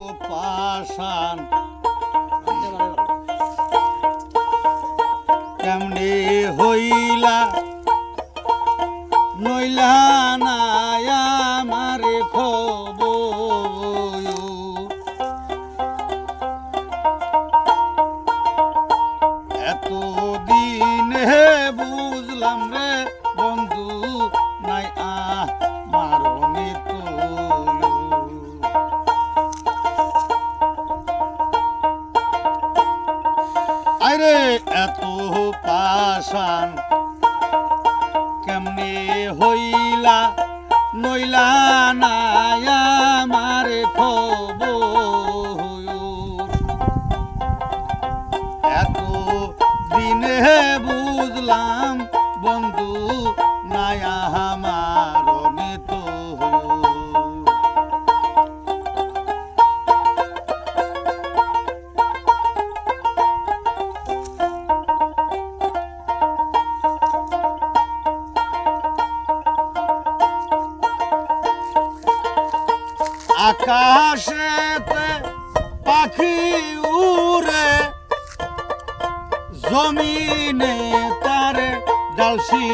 পাশান কেমনে হইলা নইলা নাই আমার খবর। এতদিন আরে এত পাশান কেমনে হইলা নইলা নাই আমার খবর? আকাশেতে পাখি উড়ে জমিনে তার ডালসি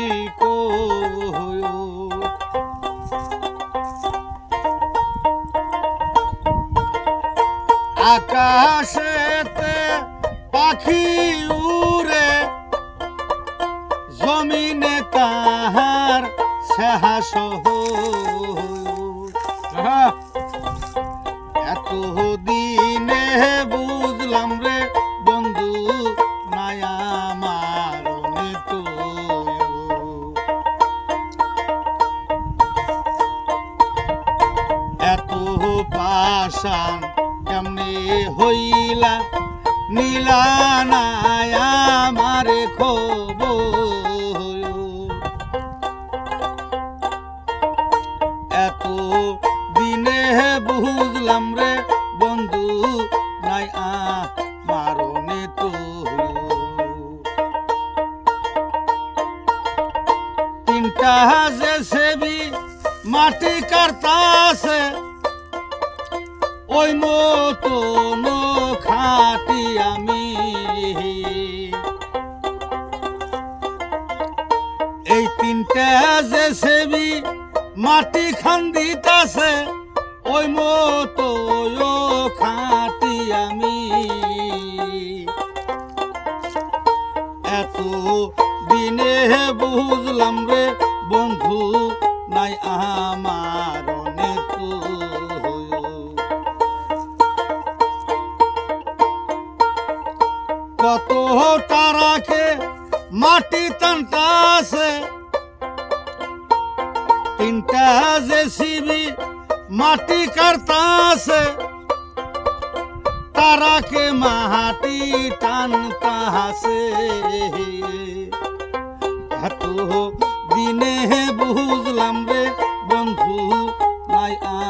আকাশেতে পাখি উড়ে জমিনে তাহার সাহস এত দিনে বুঝলাম রে বন্ধু আমার এত হইলা? নীলা নাই আমার খবর দিনে বুঝলাম রে বন্ধু, নাই আ তো তিনটা যে সেবি মাটি কাটতাছে, ওই মতো খাটি আমি। এই তিনটা যে সেবি মাটি খান্দিতাছে ওই মতো খাটি আমি। এত দিনে বুঝলাম রে বন্ধু, নাই আমার কত তারাকে মাটি টানতাছে। তিনটা যে শিবি মাটি কাটতাছে। তারাকে মাটি টানতাছে। এত দিনে বুঝলাম রে বন্ধু নাই আ